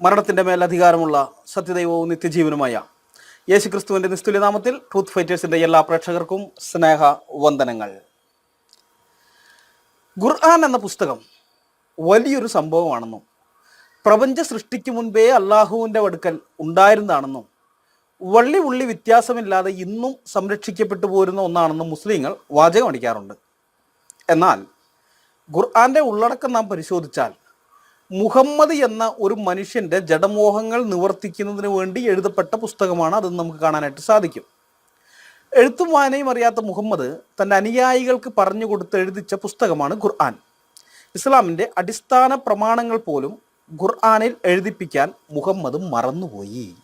മരണത്തിന്റെ മേൽ അധികാരമുള്ള സത്യദൈവവും നിത്യജീവനുമായ യേശുക്രിസ്തുവിന്റെ നിസ്തുല്യനാമത്തിൽ ട്രൂത്ത് ഫൈറ്റേഴ്സിന്റെ എല്ലാ പ്രേക്ഷകർക്കും സ്നേഹ വന്ദനങ്ങൾ. ഖുർആൻ എന്ന പുസ്തകം വലിയൊരു സംഭവമാണെന്നും പ്രപഞ്ച സൃഷ്ടിക്ക് മുൻപേ അള്ളാഹുവിന്റെ വടുക്കൽ ഉണ്ടായിരുന്നതാണെന്നും വള്ളി ഉള്ളി വ്യത്യാസമില്ലാതെ ഇന്നും സംരക്ഷിക്കപ്പെട്ടു പോരുന്ന ഒന്നാണെന്നും മുസ്ലിങ്ങൾ വാചകം അടിക്കാറുണ്ട്. എന്നാൽ ഖുർആന്റെ ഉള്ളടക്കം നാം പരിശോധിച്ചാൽ മുഹമ്മദ് എന്ന ഒരു മനുഷ്യന്റെ ജഡമോഹങ്ങൾ നിവർത്തിക്കുന്നതിന് വേണ്ടി എഴുതപ്പെട്ട പുസ്തകമാണ് അതെന്ന് നമുക്ക് കാണാനായിട്ട് സാധിക്കും. എഴുത്തും വായനയും അറിയാത്ത മുഹമ്മദ് തന്റെ അനുയായികൾക്ക് പറഞ്ഞു കൊടുത്ത് എഴുതിച്ച പുസ്തകമാണ് ഖുർആൻ. ഇസ്ലാമിന്റെ അടിസ്ഥാന പ്രമാണങ്ങൾ പോലും ഖുർആാനിൽ എഴുതിപ്പിക്കാൻ മുഹമ്മദ് മറന്നുപോയി.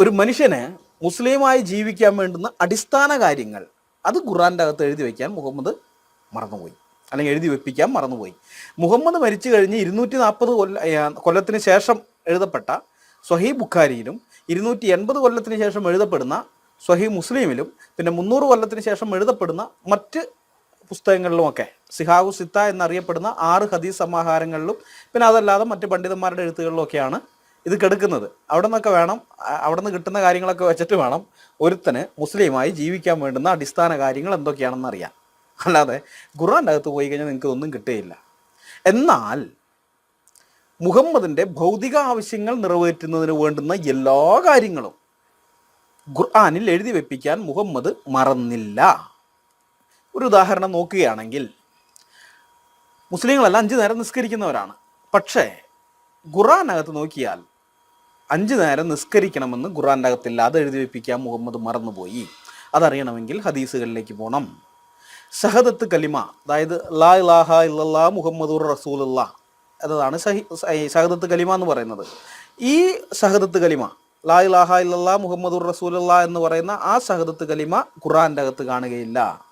ഒരു മനുഷ്യന് മുസ്ലിമായി ജീവിക്കാൻ വേണ്ടുന്ന അടിസ്ഥാന കാര്യങ്ങൾ അത് ഖുർആന്റെ അകത്ത് എഴുതി വയ്ക്കാൻ മുഹമ്മദ് മറന്നുപോയി. അല്ലെങ്കിൽ എഴുതി വെപ്പിക്കാൻ മറന്നുപോയി. മുഹമ്മദ് മരിച്ചു കഴിഞ്ഞ് ഇരുന്നൂറ്റി നാൽപ്പത് കൊല്ല കൊല്ലത്തിന് ശേഷം എഴുതപ്പെട്ട സ്വഹീ ബുഖാരിയിലും ഇരുന്നൂറ്റി എൺപത് കൊല്ലത്തിന് ശേഷം എഴുതപ്പെടുന്ന സ്വഹി മുസ്ലിമിലും പിന്നെ മുന്നൂറ് കൊല്ലത്തിന് ശേഷം എഴുതപ്പെടുന്ന മറ്റ് പുസ്തകങ്ങളിലുമൊക്കെ സിഹാഹു സിത്ത എന്നറിയപ്പെടുന്ന ആറ് ഹദീസ് സമാഹാരങ്ങളിലും പിന്നെ അതല്ലാതെ മറ്റ് പണ്ഡിതന്മാരുടെ എഴുത്തുകളിലൊക്കെയാണ് ഇത് കെടുക്കുന്നത്. അവിടെ നിന്നൊക്കെ വേണം അവിടെ നിന്ന് കിട്ടുന്ന കാര്യങ്ങളൊക്കെ വെച്ചിട്ട് വേണം ഒരുത്തന് മുസ്ലിമായി ജീവിക്കാൻ വേണ്ടുന്ന അടിസ്ഥാന കാര്യങ്ങൾ എന്തൊക്കെയാണെന്ന് അറിയാം അല്ലാതെ ഖുർആന്റെ അകത്ത് പോയി കഴിഞ്ഞാൽ നിങ്ങൾക്ക് ഒന്നും കിട്ടുകയില്ല. എന്നാൽ മുഹമ്മദിന്റെ ഭൗതിക ആവശ്യങ്ങൾ നിറവേറ്റുന്നതിന് വേണ്ടുന്ന എല്ലാ കാര്യങ്ങളും ഖുർആാനിൽ എഴുതി വെപ്പിക്കാൻ മുഹമ്മദ് മറന്നില്ല. ഒരു ഉദാഹരണം നോക്കുകയാണെങ്കിൽ മുസ്ലിങ്ങളെല്ലാം അഞ്ച് നേരം നിസ്കരിക്കുന്നവരാണ്. പക്ഷേ ഖുറാനകത്ത് നോക്കിയാൽ അഞ്ച് നേരം നിസ്കരിക്കണമെന്ന് ഖുറാന്റെ അകത്തില്ലാതെ എഴുതി വെപ്പിക്കാൻ മുഹമ്മദ് മറന്നുപോയി. അതറിയണമെങ്കിൽ ഹദീസുകളിലേക്ക് പോകണം ഷഹദത്ത് കലിമ അതായത് ലാ ഇലാഹ ഇല്ലല്ലാ മുഹമ്മദുർ റസൂലുള്ള എന്നതാണ് ഷഹദത്ത് കലിമ എന്ന് പറയുന്നത്. ഈ ഷഹദത്ത് കലിമ ലാ ഇലാഹ ഇല്ലല്ലാ മുഹമ്മദുർ റസൂലുള്ള എന്ന് പറയുന്ന ആ ഷഹദത്ത് കലിമ ഖുറാന്റെ അകത്ത് കാണുകയില്ല.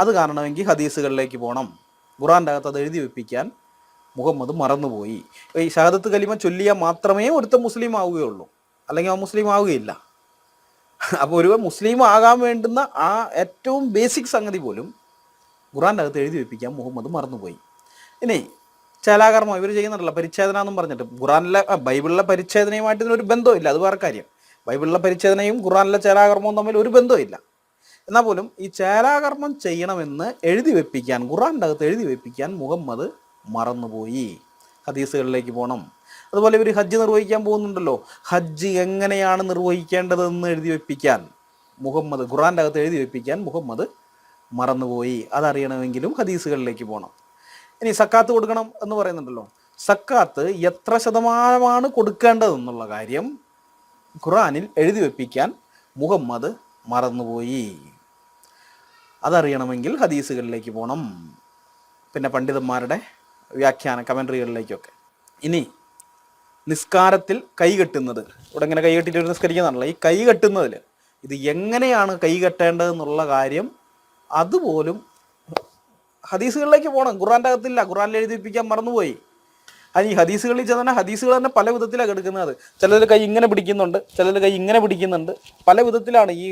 അത് കാണണമെങ്കിൽ ഹദീസുകളിലേക്ക് പോകണം ഖുറാന്റെ അകത്ത് അത് എഴുതി വെപ്പിക്കാൻ മുഹമ്മദ് മറന്നുപോയി. ഈ ഷഹദത്ത് കലിമ ചൊല്ലിയാൽ മാത്രമേ ഒരുത്ത മുസ്ലിം ആവുകയുള്ളൂ. അല്ലെങ്കിൽ ആ മുസ്ലിം ആവുകയില്ല. അപ്പോൾ ഒരു മുസ്ലിം ആകാൻ വേണ്ടുന്ന ആ ഏറ്റവും ബേസിക് സംഗതി പോലും ഖുറാന്റെ അകത്ത് എഴുതി വെപ്പിക്കാൻ മുഹമ്മദ് മറന്നുപോയി. ഇനി ചലാകർമ്മം ഇവർ ചെയ്യുന്നുണ്ടല്ലോ പരിച്ഛേദന എന്നും പറഞ്ഞിട്ട് ഖുറാനിലെ ബൈബിളിലെ പരിച്ഛേദനയുമായിട്ട് ഇതിനൊരു ബന്ധമില്ല അത് വേറെ കാര്യം. ബൈബിളിലെ പരിച്ഛേദനയും ഖുറാനിലെ ചേലാകർമ്മവും തമ്മിൽ ഒരു ബന്ധമില്ല എന്നാൽ പോലും ഈ ചേലാകർമ്മം ചെയ്യണമെന്ന് എഴുതി വെപ്പിക്കാൻ ഖുറാന്റെ അകത്ത് എഴുതി വെപ്പിക്കാൻ മുഹമ്മദ് മറന്നുപോയി. ഹദീസുകളിലേക്ക് പോകണം അതുപോലെ ഇവർ ഹജ്ജ് നിർവഹിക്കാൻ പോകുന്നുണ്ടല്ലോ. ഹജ്ജ് എങ്ങനെയാണ് നിർവഹിക്കേണ്ടതെന്ന് എഴുതി വെപ്പിക്കാൻ മുഹമ്മദ് ഖുറാന്റെ അകത്ത് എഴുതി വെപ്പിക്കാൻ മുഹമ്മദ് മറന്നുപോയി. അതറിയണമെങ്കിലും ഹദീസുകളിലേക്ക് പോകണം ഇനി സക്കാത്ത് കൊടുക്കണം എന്ന് പറയുന്നുണ്ടല്ലോ. സക്കാത്ത് എത്ര ശതമാനമാണ് കൊടുക്കേണ്ടതെന്നുള്ള കാര്യം ഖുറാനിൽ എഴുതി വെപ്പിക്കാൻ മുഹമ്മദ് മറന്നുപോയി. അതറിയണമെങ്കിൽ ഹദീസുകളിലേക്ക് പോകണം പിന്നെ പണ്ഡിതന്മാരുടെ വ്യാഖ്യാന കമൻട്രികളിലേക്കൊക്കെ ഇനി നിസ്കാരത്തിൽ കൈ കെട്ടുന്നത്. ഇവിടെ ഇങ്ങനെ കൈ കെട്ടിയിട്ട് നിസ്കരിക്കുന്നതാണല്ലോ ഈ കൈ കെട്ടുന്നതിൽ ഇത് എങ്ങനെയാണ് കൈ കെട്ടേണ്ടതെന്നുള്ള കാര്യം അതുപോലും ഹദീസുകളിലേക്ക് പോകണം ഖുറാന്റെ അകത്തില്ല. ഖുറാനിൽ എഴുതിപ്പിക്കാൻ മറന്നുപോയി. ഈ ഹദീസുകളിൽ ചെന്നാൽ ഹദീസുകൾ തന്നെ പല വിധത്തിലാണ് എടുക്കുന്നത്. ചിലർ കൈ ഇങ്ങനെ പിടിക്കുന്നുണ്ട് ചിലർ കൈ ഇങ്ങനെ പിടിക്കുന്നുണ്ട്. പല വിധത്തിലാണ് ഈ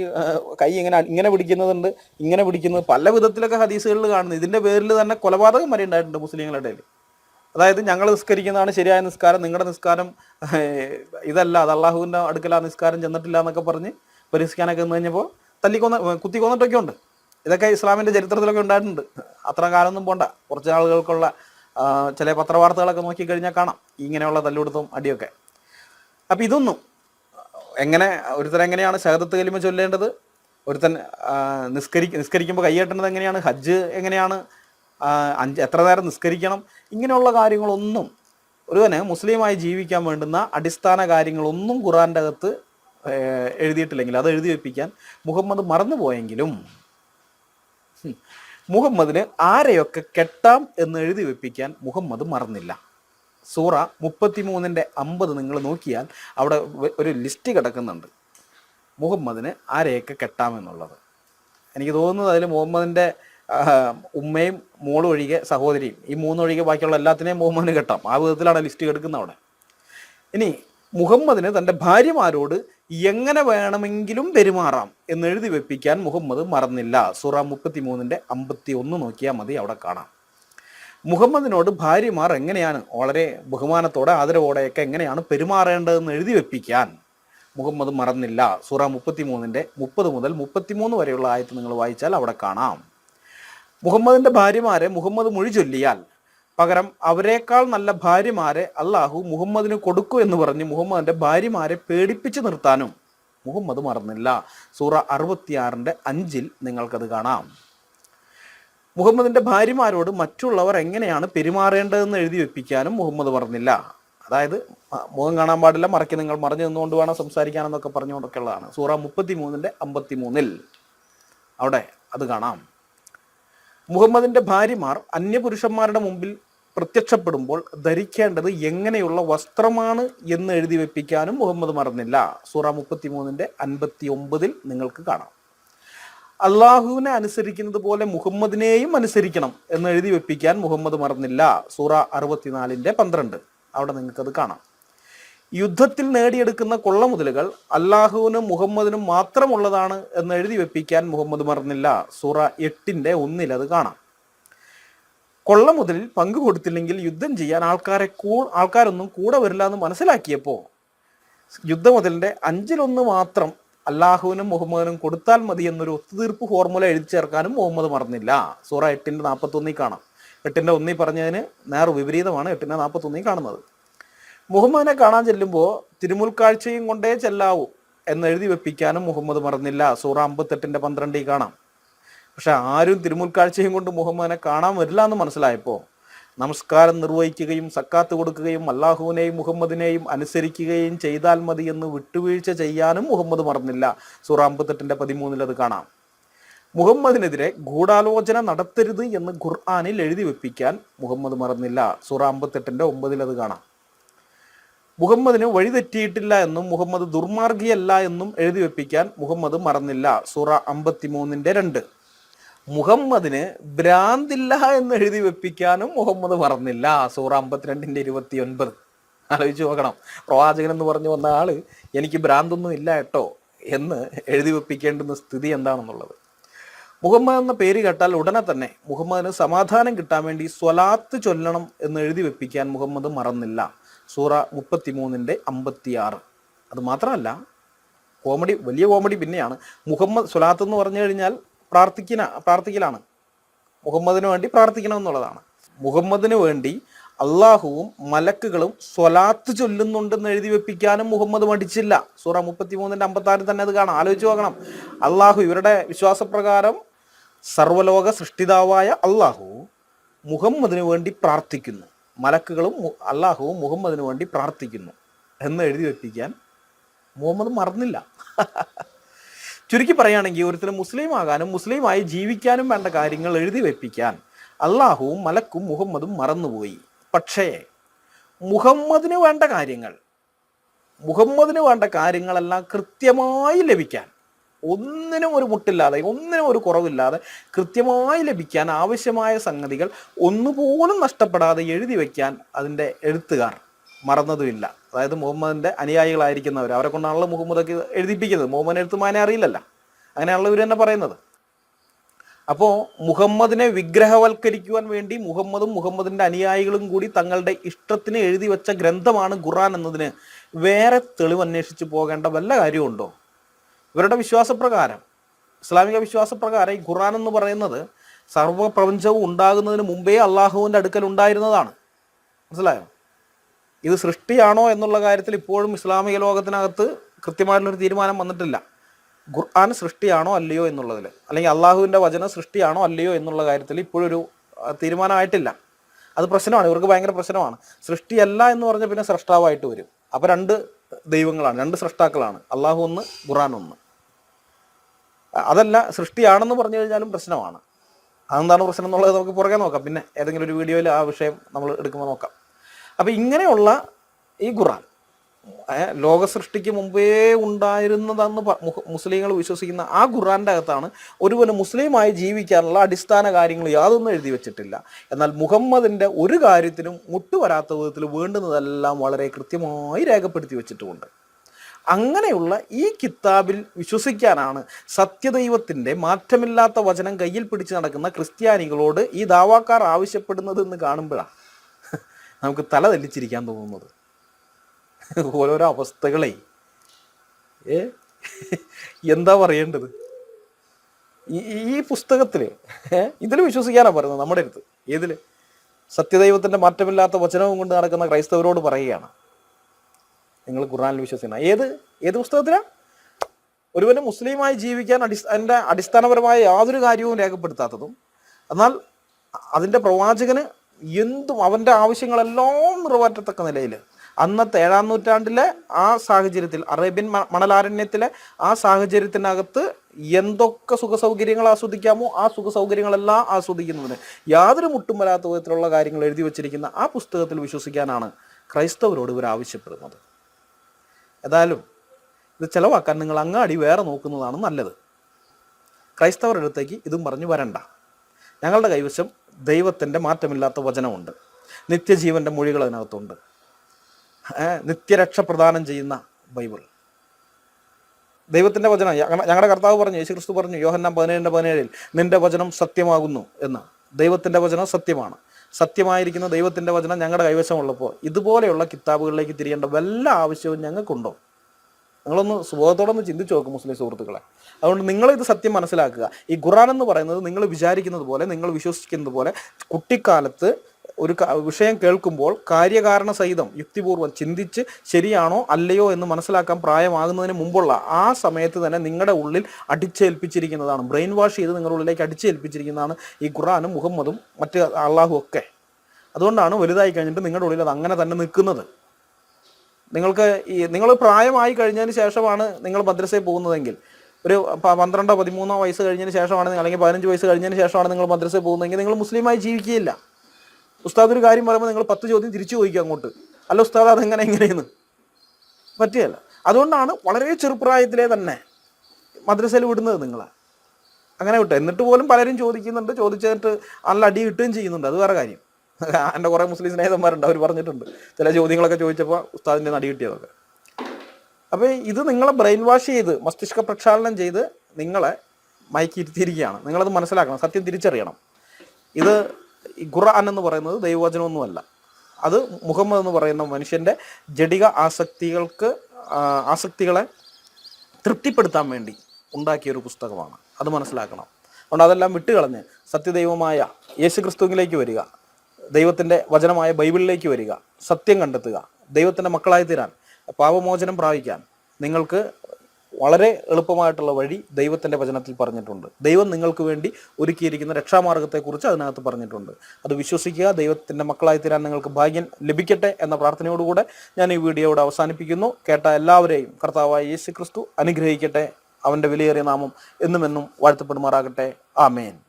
കൈ ഇങ്ങനെ ഇങ്ങനെ പിടിക്കുന്നതുണ്ട് ഇങ്ങനെ പിടിക്കുന്നത്. പല വിധത്തിലൊക്കെ ഹദീസുകളിൽ കാണുന്നത്. ഇതിന്റെ പേരിൽ തന്നെ കൊലപാതകം വരെ ഉണ്ടായിട്ടുണ്ട് മുസ്ലിങ്ങളുടെ ഇടയിൽ. അതായത് ഞങ്ങൾ നിസ്കരിക്കുന്നതാണ് ശരിയായ നിസ്കാരം നിങ്ങളുടെ നിസ്കാരം ഇതല്ല അത് അള്ളാഹുവിന്റെ അടുക്കൽ ആ നിസ്കാരം ചെന്നിട്ടില്ല എന്നൊക്കെ പറഞ്ഞ് പരിഹസിക്കാനൊക്കെ നിന്ന് കഴിഞ്ഞപ്പോൾ തല്ലിക്കൊന്ന കുത്തി കൊന്നിട്ടൊക്കെ ഉണ്ട്. ഇതൊക്കെ ഇസ്ലാമിന്റെ ചരിത്രത്തിലൊക്കെ ഉണ്ടായിട്ടുണ്ട്. അത്ര കാലമൊന്നും പോണ്ട. കുറച്ച് ആളുകൾക്കുള്ള ചില പത്രവാർത്തകളൊക്കെ നോക്കിക്കഴിഞ്ഞാൽ കാണാം. ഇങ്ങനെയുള്ള തല്ലുകൊടുത്തും അടിയൊക്കെ. അപ്പം ഇതൊന്നും എങ്ങനെ ഒരുത്തൻ എങ്ങനെയാണ് ശഹദത്ത് കലിമ ചൊല്ലേണ്ടത്? ഒരുത്തൻ നിസ്കരി നിസ്കരിക്കുമ്പോൾ കൈയ്യട്ടേണ്ടത് എങ്ങനെയാണ്? ഹജ്ജ് എങ്ങനെയാണ്? അഞ്ച് എത്ര നേരം നിസ്കരിക്കണം? ഇങ്ങനെയുള്ള കാര്യങ്ങളൊന്നും ഒരുവന് മുസ്ലിമായി ജീവിക്കാൻ വേണ്ടുന്ന അടിസ്ഥാന കാര്യങ്ങളൊന്നും ഖുറാന്റെ അകത്ത് എഴുതിയിട്ടില്ലെങ്കിൽ അത് എഴുതി വെപ്പിക്കാൻ മുഹമ്മദ് മറന്നുപോയെങ്കിലും മുഹമ്മദിന് ആരെയൊക്കെ കെട്ടാം എന്ന് എഴുതി വെപ്പിക്കാൻ മുഹമ്മദ് മറന്നില്ല. സൂറ മുപ്പത്തിമൂന്നിന്റെ അമ്പത് നിങ്ങൾ നോക്കിയാൽ അവിടെ ഒരു ലിസ്റ്റ് കിടക്കുന്നുണ്ട്. മുഹമ്മദിന് ആരെയൊക്കെ കെട്ടാമെന്നുള്ളത്. എനിക്ക് തോന്നുന്നത് അതിൽ മുഹമ്മദിന്റെ ഉമ്മയും മോളും ഒഴികെ സഹോദരിയും. ഈ മൂന്നൊഴികെ ബാക്കിയുള്ള എല്ലാത്തിനെയും മുഹമ്മദിന് കെട്ടാം. ആ വിധത്തിലാണ് ലിസ്റ്റ് കിടക്കുന്നത് അവിടെ. ഇനി മുഹമ്മദിന് തന്റെ ഭാര്യമാരോട് എങ്ങനെ വേണമെങ്കിലും പെരുമാറാം എന്ന് എഴുതി വെപ്പിക്കാൻ മുഹമ്മദ് മറന്നില്ല. സൂറ മുപ്പത്തി മൂന്നിന്റെ അമ്പത്തി ഒന്ന് നോക്കിയാൽ മതി അവിടെ കാണാം. മുഹമ്മദിനോട് ഭാര്യമാർ എങ്ങനെയാണ് വളരെ ബഹുമാനത്തോടെ ആദരവോടെയൊക്കെ എങ്ങനെയാണ് പെരുമാറേണ്ടതെന്ന് എഴുതി വെപ്പിക്കാൻ മുഹമ്മദ് മറന്നില്ല. സൂറ മുപ്പത്തി മൂന്നിന്റെ മുപ്പത് മുതൽ മുപ്പത്തിമൂന്ന് വരെയുള്ള ആയത്ത് നിങ്ങൾ വായിച്ചാൽ അവിടെ കാണാം. മുഹമ്മദിന്റെ ഭാര്യമാരെ മുഹമ്മദ് മൊഴി ചൊല്ലിയാൽ പകരം അവരെക്കാൾ നല്ല ഭാര്യമാരെ അള്ളാഹു മുഹമ്മദിന് കൊടുക്കൂ എന്ന് പറഞ്ഞ് മുഹമ്മദിന്റെ ഭാര്യമാരെ പേടിപ്പിച്ചു നിർത്താനും മുഹമ്മദ് മറന്നില്ല. സൂറ അറുപത്തിയാറിന്റെ അഞ്ചിൽ നിങ്ങൾക്കത് കാണാം. മുഹമ്മദിന്റെ ഭാര്യമാരോട് മറ്റുള്ളവർ എങ്ങനെയാണ് പെരുമാറേണ്ടതെന്ന് എഴുതി വെപ്പിക്കാനും മുഹമ്മദ് മറന്നില്ല. അതായത് മുഖം കാണാൻ പാടില്ല മറക്കി നിങ്ങൾ മറഞ്ഞു നിന്നുകൊണ്ട് വേണം സംസാരിക്കാനെന്നൊക്കെ പറഞ്ഞുകൊണ്ടൊക്കെ ഉള്ളതാണ് സൂറ മുപ്പത്തി മൂന്നിന്റെ അമ്പത്തി മൂന്നിൽ അവിടെ അത് കാണാം. മുഹമ്മദിന്റെ ഭാര്യമാർ അന്യപുരുഷന്മാരുടെ മുമ്പിൽ പ്രത്യക്ഷപ്പെടുമ്പോൾ ധരിക്കേണ്ടത് എങ്ങനെയുള്ള വസ്ത്രമാണ് എന്ന് എഴുതി വെപ്പിക്കാനും മുഹമ്മദ് മറന്നില്ല. സൂറ മുപ്പത്തി മൂന്നിന്റെ അൻപത്തി ഒമ്പതിൽ നിങ്ങൾക്ക് കാണാം. അള്ളാഹുവിനെ അനുസരിക്കുന്നത് പോലെ മുഹമ്മദിനെയും അനുസരിക്കണം എന്ന് എഴുതി വെപ്പിക്കാൻ മുഹമ്മദ് മറന്നില്ല. സൂറ അറുപത്തിനാലിന്റെ പന്ത്രണ്ട്. അവിടെ നിങ്ങൾക്കത് കാണാം. യുദ്ധത്തിൽ നേടിയെടുക്കുന്ന കൊള്ളമുതലുകൾ അള്ളാഹുവിനും മുഹമ്മദിനും മാത്രമുള്ളതാണ് എന്ന് എഴുതി വെപ്പിക്കാൻ മുഹമ്മദ് മറന്നില്ല. സൂറ എട്ടിന്റെ ഒന്നിൽ അത് കാണാം. കൊള്ളമുതലിൽ പങ്കു കൊടുത്തില്ലെങ്കിൽ യുദ്ധം ചെയ്യാൻ ആൾക്കാരെ കൂ ആൾക്കാരൊന്നും കൂടെ വരില്ല എന്ന് മനസ്സിലാക്കിയപ്പോൾ യുദ്ധമുതലിന്റെ അഞ്ചിലൊന്ന് മാത്രം അള്ളാഹുവിനും മുഹമ്മദിനും കൊടുത്താൽ മതി എന്നൊരു ഒത്തുതീർപ്പ് ഫോർമുല എഴുതി ചേർക്കാനും മുഹമ്മദ് മറന്നില്ല. സൂറ എട്ടിന്റെ നാൽപ്പത്തൊന്നിൽ കാണാം. എട്ടിന്റെ ഒന്നിൽ പറഞ്ഞതിന് നേർ വിപരീതമാണ് എട്ടിന്റെ നാൽപ്പത്തൊന്നിൽ കാണുന്നത്. മുഹമ്മദിനെ കാണാൻ ചെല്ലുമ്പോൾ തിരുമുൽക്കാഴ്ചയും കൊണ്ടേ ചെല്ലാവൂ എന്ന് എഴുതി വെപ്പിക്കാനും മുഹമ്മദ് മറന്നില്ല. സൂറ അമ്പത്തെട്ടിന്റെ പന്ത്രണ്ടിൽ കാണാം. പക്ഷെ ആരും തിരുമുൽക്കാഴ്ചയും കൊണ്ട് മുഹമ്മദിനെ കാണാൻ വരില്ല എന്ന് മനസ്സിലായപ്പോൾ നമസ്കാരം നിർവഹിക്കുകയും സക്കാത്ത് കൊടുക്കുകയും അള്ളാഹുവിനെയും മുഹമ്മദിനെയും അനുസരിക്കുകയും ചെയ്താൽ മതി എന്ന് വിട്ടുവീഴ്ച ചെയ്യാനും മുഹമ്മദ് മറന്നില്ല. സൂറ അമ്പത്തെട്ടിന്റെ പതിമൂന്നിൽ അത് കാണാം. മുഹമ്മദിനെതിരെ ഗൂഢാലോചന നടത്തരുത് എന്ന് ഖുർആാനിൽ എഴുതി വെപ്പിക്കാൻ മുഹമ്മദ് മറന്നില്ല. സൂറ അമ്പത്തെട്ടിന്റെ ഒമ്പതിൽ അത് കാണാം. മുഹമ്മദിന് വഴിതെറ്റിയിട്ടില്ല എന്നും മുഹമ്മദ് ദുർമാർഗിയല്ല എന്നും എഴുതി വെപ്പിക്കാൻ മുഹമ്മദ് മറന്നില്ല. സൂറ അമ്പത്തിമൂന്നിന്റെ രണ്ട്. മുഹമ്മദിന് ഭ്രാന്തില്ല എന്ന് എഴുതി വെപ്പിക്കാനും മുഹമ്മദ് മറന്നില്ല. സൂറ അമ്പത്തിരണ്ടിന്റെ ഇരുപത്തി ഒൻപത് ആലോചിച്ച് നോക്കണം. പ്രവാചകൻ എന്ന് പറഞ്ഞു വന്ന ആൾ എനിക്ക് ഭ്രാന്തൊന്നും ഇല്ല കേട്ടോ എന്ന് എഴുതി വെപ്പിക്കേണ്ടുന്ന സ്ഥിതി എന്താണെന്നുള്ളത്. മുഹമ്മദ് എന്ന പേര് കേട്ടാൽ ഉടനെ തന്നെ മുഹമ്മദിന് സമാധാനം കിട്ടാൻ വേണ്ടി സ്വലാത്ത് ചൊല്ലണം എന്ന് എഴുതി വെപ്പിക്കാൻ മുഹമ്മദ് മറന്നില്ല. സൂറ മുപ്പത്തി മൂന്നിന്റെ അമ്പത്തിയാറ്. അത് മാത്രമല്ല കോമഡി വലിയ കോമഡി പിന്നെയാണ്. മുഹമ്മദ് സുലാത്ത് എന്ന് പറഞ്ഞു കഴിഞ്ഞാൽ പ്രാർത്ഥിക്കുന്ന പ്രാർത്ഥിക്കലാണ്. മുഹമ്മദിന് വേണ്ടി പ്രാർത്ഥിക്കണം എന്നുള്ളതാണ് മുഹമ്മദിന് വേണ്ടി അള്ളാഹുവും മലക്കുകളും സ്വലാത്ത് ചൊല്ലുന്നുണ്ടെന്ന് എഴുതി വെപ്പിക്കാനും മുഹമ്മദ് മടിച്ചില്ല. സൂറ മുപ്പത്തി മൂന്നിന്റെ അമ്പത്തി ആറിൽ തന്നെ അത് കാണാം. ആലോചിച്ച് നോക്കണം. അള്ളാഹു ഇവരുടെ വിശ്വാസപ്രകാരം സർവലോക സൃഷ്ടിതാവായ അള്ളാഹു മുഹമ്മദിന് വേണ്ടി പ്രാർത്ഥിക്കുന്നു. മലക്കുകളും അള്ളാഹുവും മുഹമ്മദിനു വേണ്ടി പ്രാർത്ഥിക്കുന്നു എന്ന് എഴുതി വെപ്പിക്കാൻ മുഹമ്മദ് മറന്നില്ല. ചുരുക്കി പറയുകയാണെങ്കിൽ ഒരുത്തിന് മുസ്ലിം ആകാനും മുസ്ലിമായി ജീവിക്കാനും വേണ്ട കാര്യങ്ങൾ എഴുതി വെപ്പിക്കാൻ അള്ളാഹുവും മലക്കും മുഹമ്മദും മറന്നുപോയി. പക്ഷേ മുഹമ്മദിന് വേണ്ട കാര്യങ്ങൾ മുഹമ്മദിന് വേണ്ട കാര്യങ്ങളെല്ലാം കൃത്യമായി ലഭിക്കാൻ ഒന്നിനും ഒരു മുട്ടില്ലാതെ ഒന്നിനും ഒരു കുറവില്ലാതെ കൃത്യമായി ലഭിക്കാൻ ആവശ്യമായ സംഗതികൾ ഒന്നുപോലും നഷ്ടപ്പെടാതെ എഴുതി വയ്ക്കാൻ അതിന്റെ എഴുത്തുകാർ മറന്നതുമില്ല. അതായത് മുഹമ്മദിന്റെ അനുയായികളായിരിക്കുന്നവർ അവരെ കൊണ്ടാണല്ലോ മുഹമ്മദൊക്കെ എഴുതിപ്പിക്കുന്നത്. മുഹമ്മദ് എഴുത്തുമാനെ അറിയില്ലല്ല. അങ്ങനെയാണല്ലോ ഇവർ തന്നെ പറയുന്നത്. അപ്പോൾ മുഹമ്മദിനെ വിഗ്രഹവൽക്കരിക്കുവാൻ വേണ്ടി മുഹമ്മദും മുഹമ്മദിന്റെ അനുയായികളും കൂടി തങ്ങളുടെ ഇഷ്ടത്തിന് എഴുതി വെച്ച ഗ്രന്ഥമാണ് ഖുറാൻ എന്നതിന് വേറെ തെളിവ് പോകേണ്ട വല്ല കാര്യമുണ്ടോ? ഇവരുടെ വിശ്വാസപ്രകാരം ഇസ്ലാമിക വിശ്വാസപ്രകാരം ഈ ഖുറാൻ എന്ന് പറയുന്നത് സർവപ്രപഞ്ചവും ഉണ്ടാകുന്നതിന് മുമ്പേ അള്ളാഹുവിന്റെ അടുക്കൽ ഉണ്ടായിരുന്നതാണ്. മനസ്സിലായോ? ഇത് സൃഷ്ടിയാണോ എന്നുള്ള കാര്യത്തിൽ ഇപ്പോഴും ഇസ്ലാമിക ലോകത്തിനകത്ത് കൃത്യമായിട്ടുള്ളൊരു തീരുമാനം വന്നിട്ടില്ല. ഖുർആൻ സൃഷ്ടിയാണോ അല്ലയോ എന്നുള്ളതിൽ അല്ലെങ്കിൽ അള്ളാഹുവിന്റെ വചനം സൃഷ്ടിയാണോ അല്ലയോ എന്നുള്ള കാര്യത്തിൽ ഇപ്പോഴൊരു തീരുമാനമായിട്ടില്ല. അത് പ്രശ്നമാണ് ഇവർക്ക് ഭയങ്കര പ്രശ്നമാണ്. സൃഷ്ടിയല്ല എന്ന് പറഞ്ഞാൽ പിന്നെ സൃഷ്ടാവായിട്ട് വരും. അപ്പോൾ രണ്ട് ദൈവങ്ങളാണ് രണ്ട് സൃഷ്ടാക്കളാണ്. അള്ളാഹു ഒന്ന് ഖുറാൻ ഒന്ന്. അതല്ല സൃഷ്ടിയാണെന്ന് പറഞ്ഞു കഴിഞ്ഞാലും പ്രശ്നമാണ്. അതെന്താണ് പ്രശ്നം എന്നുള്ളത് നമുക്ക് പുറകെ നോക്കാം. പിന്നെ ഏതെങ്കിലും ഒരു വീഡിയോയിൽ ആ വിഷയം നമ്മൾ എടുക്കുമ്പോൾ നോക്കാം. അപ്പം ഇങ്ങനെയുള്ള ഈ ഖുറാൻ ലോക സൃഷ്ടിക്ക് മുമ്പേ ഉണ്ടായിരുന്നതെന്ന് മുസ്ലിങ്ങൾ വിശ്വസിക്കുന്ന ആ ഖുറാന്റെ അകത്താണ് ഒരുവന് മുസ്ലിമായി ജീവിക്കാനുള്ള അടിസ്ഥാന കാര്യങ്ങൾ യാതൊന്നും എഴുതി വെച്ചിട്ടില്ല. എന്നാൽ മുഹമ്മദിന്റെ ഒരു കാര്യത്തിനും മുട്ടുവരാത്ത വിധത്തിൽ വേണ്ടുന്നതെല്ലാം വളരെ കൃത്യമായി രേഖപ്പെടുത്തി വെച്ചിട്ടുമുണ്ട്. അങ്ങനെയുള്ള ഈ കിതാബിൽ വിശ്വസിക്കാനാണ് സത്യദൈവത്തിന്റെ മാറ്റമില്ലാത്ത വചനം കയ്യിൽ പിടിച്ച് നടക്കുന്ന ക്രിസ്ത്യാനികളോട് ഈ ദാവാക്കാർ ആവശ്യപ്പെടുന്നത് എന്ന് കാണുമ്പോഴാണ് നമുക്ക് തല തെല്ലിച്ചിരിക്കാൻ തോന്നുന്നത്. ഓരോരോ അവസ്ഥകളെ ഏ? എന്താ പറയേണ്ടത്? ഈ പുസ്തകത്തിൽ ഇതിൽ വിശ്വസിക്കാനാണ് പറയുന്നത് നമ്മുടെ അടുത്ത്. ഏതിൽ? സത്യദൈവത്തിന്റെ മാറ്റമില്ലാത്ത വചനവും കൊണ്ട് നടക്കുന്ന ക്രൈസ്തവരോട് പറയുകയാണ്. നിങ്ങൾ ഖുർആനിൽ വിശ്വസിക്കണം ഏത്? ഏത് പുസ്തകത്തിലാ? ഒരുവന് മുസ്ലിമായി ജീവിക്കാൻ അടിസ് അതിന്റെ അടിസ്ഥാനപരമായ യാതൊരു കാര്യവും രേഖപ്പെടുത്താത്തതും എന്നാൽ അതിന്റെ പ്രവാചകന് എന്തും അവന്റെ ആവശ്യങ്ങളെല്ലാം നിറവേറ്റത്തക്ക നിലയിൽ അന്നത്തെ ഏഴാം നൂറ്റാണ്ടിലെ ആ സാഹചര്യത്തിൽ അറേബ്യൻ മണലാരണ്യത്തിലെ ആ സാഹചര്യത്തിനകത്ത് എന്തൊക്കെ സുഖ സൗകര്യങ്ങൾ ആസ്വദിക്കാമോ ആ സുഖ സൗകര്യങ്ങളെല്ലാം ആസ്വദിക്കുന്നതിന് യാതൊരു മുട്ടും വരാത്ത വിധത്തിലുള്ള കാര്യങ്ങൾ എഴുതി വച്ചിരിക്കുന്ന ആ പുസ്തകത്തിൽ വിശ്വസിക്കാനാണ് ക്രൈസ്തവരോട് ഇവർ ആവശ്യപ്പെടുന്നത്. ഏതായാലും ഇത് ചിലവാക്കാൻ നിങ്ങൾ അങ്ങാടി വേറെ നോക്കുന്നതാണ് നല്ലത്. ക്രൈസ്തവരുടെ അടുത്തേക്ക് ഇതും പറഞ്ഞു വരണ്ട. ഞങ്ങളുടെ കൈവശം ദൈവത്തിന്റെ മാറ്റമില്ലാത്ത വചനമുണ്ട്. നിത്യജീവന്റെ മൊഴികൾ അതിനകത്തുണ്ട്. നിത്യരക്ഷ പ്രദാനം ചെയ്യുന്ന ബൈബിൾ. ദൈവത്തിന്റെ വചനം ഞങ്ങളുടെ കർത്താവ് പറഞ്ഞു യേശു ക്രിസ്തു പറഞ്ഞു യോഹന്നാൻ പതിനേഴിന്റെ പതിനേഴിൽ നിന്റെ വചനം സത്യമാകുന്നു എന്ന്. ദൈവത്തിന്റെ വചനം സത്യമാണ്. സത്യമായിരിക്കുന്ന ദൈവത്തിന്റെ വചനം ഞങ്ങളുടെ കൈവശമുള്ളപ്പോൾ ഇതുപോലെയുള്ള കിതാബുകളിലേക്ക് തിരിയേണ്ട വല്ല ആവശ്യവും ഞങ്ങൾക്കുണ്ടോ? നിങ്ങളൊന്ന് സുബോധത്തോടെ ഒന്ന് ചിന്തിച്ച് നോക്കും മുസ്ലിം സുഹൃത്തുക്കളെ. അതുകൊണ്ട് നിങ്ങൾ ഇത് സത്യം മനസ്സിലാക്കുക. ഈ ഖുറാൻ എന്ന് പറയുന്നത് നിങ്ങൾ വിചാരിക്കുന്നത് പോലെ നിങ്ങൾ വിശ്വസിക്കുന്നത് പോലെ കുട്ടിക്കാലത്ത് ഒരു വിഷയം കേൾക്കുമ്പോൾ കാര്യകാരണ സഹിതം യുക്തിപൂർവം ചിന്തിച്ച് ശരിയാണോ അല്ലയോ എന്ന് മനസ്സിലാക്കാൻ പ്രായമാകുന്നതിന് മുമ്പുള്ള ആ സമയത്ത് തന്നെ നിങ്ങളുടെ ഉള്ളിൽ അടിച്ചേൽപ്പിച്ചിരിക്കുന്നതാണ്. ബ്രെയിൻ വാഷ് ചെയ്ത് നിങ്ങളുടെ ഉള്ളിലേക്ക് അടിച്ചേൽപ്പിച്ചിരിക്കുന്നതാണ് ഈ ഖുറാനും മുഹമ്മദും മറ്റ് അള്ളാഹുമൊക്കെ അതുകൊണ്ടാണ് വലുതായി കഴിഞ്ഞിട്ട് നിങ്ങളുടെ ഉള്ളിൽ അത് അങ്ങനെ തന്നെ നിൽക്കുന്നത്. നിങ്ങൾക്ക് ഈ നിങ്ങൾ പ്രായമായി കഴിഞ്ഞതിന് ശേഷമാണ് നിങ്ങൾ മദ്രസയിൽ പോകുന്നതെങ്കിൽ ഒരു പന്ത്രണ്ടോ പതിമൂന്നോ വയസ്സ് കഴിഞ്ഞതിന് ശേഷമാണ് അല്ലെങ്കിൽ പതിനഞ്ച് വയസ്സ് കഴിഞ്ഞതിന് ശേഷമാണ് നിങ്ങൾ മദ്രസയിൽ പോകുന്നതെങ്കിൽ നിങ്ങൾ മുസ്ലിമായി ജീവിക്കുകയില്ല. ഉസ്താദ് ഒരു കാര്യം പറയുമ്പോൾ നിങ്ങൾ പത്ത് ചോദ്യം തിരിച്ചു ചോദിക്കുക അങ്ങോട്ട്. അല്ല ഉസ്താദ് അതെങ്ങനെ എങ്ങനെയെന്ന് പറ്റിയല്ല. അതുകൊണ്ടാണ് വളരെ ചെറുപ്രായത്തിലെ തന്നെ മദ്രസയിൽ വിടുന്നത് നിങ്ങളെ. അങ്ങനെ വിട്ടു. എന്നിട്ട് പോലും പലരും ചോദിക്കുന്നുണ്ട്. ചോദിച്ചിട്ട് നല്ല അടി കിട്ടുകയും ചെയ്യുന്നുണ്ട്. അത് വേറെ കാര്യം. എന്റെ കുറേ മുസ്ലിം സ്നേഹിതന്മാരുണ്ട് അവർ പറഞ്ഞിട്ടുണ്ട്. ചില ചോദ്യങ്ങളൊക്കെ ചോദിച്ചപ്പോൾ ഉസ്താദിന്റെ നടി കിട്ടിയതൊക്കെ. അപ്പോൾ ഇത് നിങ്ങളെ ബ്രെയിൻ വാഷ് ചെയ്ത് മസ്തിഷ്ക പ്രക്ഷാളനം ചെയ്ത് നിങ്ങളെ മയക്കിയിരുത്തിയിരിക്കുകയാണ് നിങ്ങളത് മനസ്സിലാക്കണം സത്യം തിരിച്ചറിയണം. ഇത് ഖുർആൻ എന്ന് പറയുന്നത് ദൈവവചനമൊന്നുമല്ല. അത് മുഹമ്മദ് എന്ന് പറയുന്ന മനുഷ്യന്റെ ജടിക ആസക്തികൾക്ക് ആസക്തികളെ തൃപ്തിപ്പെടുത്താൻ വേണ്ടി ഉണ്ടാക്കിയ ഒരു പുസ്തകമാണ്. അത് മനസ്സിലാക്കണം. അതുകൊണ്ട് അതെല്ലാം വിട്ടുകളഞ്ഞ് സത്യദൈവമായ യേശു ക്രിസ്തുവിലേക്ക് വരിക. ദൈവത്തിന്റെ വചനമായ ബൈബിളിലേക്ക് വരിക സത്യം കണ്ടെത്തുക ദൈവത്തിന്റെ മക്കളായി തീരാൻ പാപമോചനം പ്രാപിക്കാൻ നിങ്ങൾക്ക് വളരെ എളുപ്പമായിട്ടുള്ള വഴി ദൈവത്തിന്റെ വചനത്തിൽ പറഞ്ഞിട്ടുണ്ട്. ദൈവം നിങ്ങൾക്ക് വേണ്ടി ഒരുക്കിയിരിക്കുന്ന രക്ഷാമാർഗത്തെക്കുറിച്ച് അതിനകത്ത് പറഞ്ഞിട്ടുണ്ട്. അത് വിശ്വസിക്കുക ദൈവത്തിന്റെ മക്കളായി തീരാൻ നിങ്ങൾക്ക് ഭാഗ്യം ലഭിക്കട്ടെ എന്ന പ്രാർത്ഥനയോടുകൂടെ ഞാൻ ഈ വീഡിയോ ഇവിടെ അവസാനിപ്പിക്കുന്നു. കേട്ട എല്ലാവരെയും കർത്താവായ യേശു ക്രിസ്തു അനുഗ്രഹിക്കട്ടെ. അവന്റെ വിലയേറിയ നാമം എന്നുമെന്നും എന്നും വാഴ്ത്തപ്പെടുമാറാകട്ടെ. ആമേൻ.